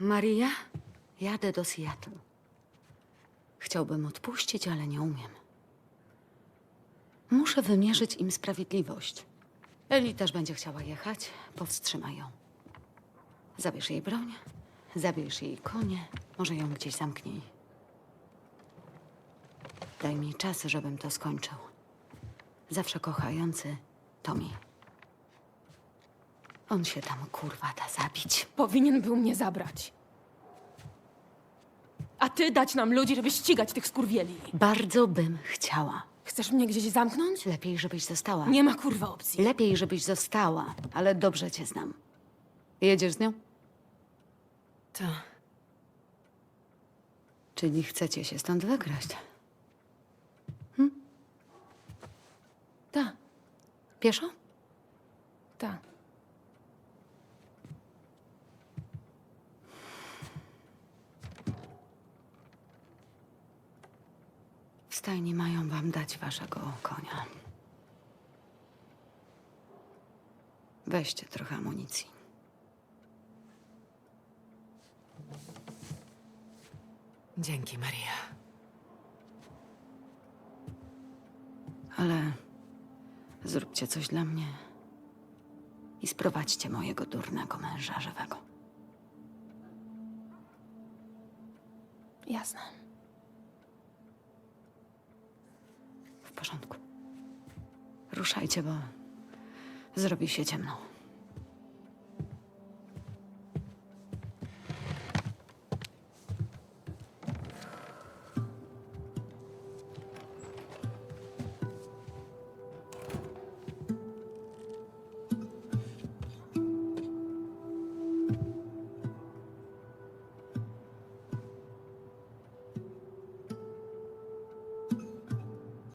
Maria, jadę do Seattle. Chciałbym odpuścić, ale nie umiem. Muszę wymierzyć im sprawiedliwość. Eli też będzie chciała jechać. Powstrzymaj ją. Zabierz jej broń, zabierz jej konie, może ją gdzieś zamknij. Daj mi czas, żebym to skończył. Zawsze kochający Tommy. On się tam kurwa da zabić. Powinien był mnie zabrać. A ty dać nam ludzi, żeby ścigać tych skurwieli. Bardzo bym chciała. Chcesz mnie gdzieś zamknąć? Lepiej, żebyś została. Nie ma kurwa opcji. Lepiej, żebyś została, ale dobrze cię znam. Jedziesz z nią? Ta. Czyli chcecie się stąd wykraść? Hm? Ta. Pieszo? Ta. Stajni mają wam dać waszego konia. Weźcie trochę amunicji. Dzięki, Maria. Ale zróbcie coś dla mnie i sprowadźcie mojego durnego męża żywego. Jasne. Porządku. Ruszajcie, bo zrobi się ciemno.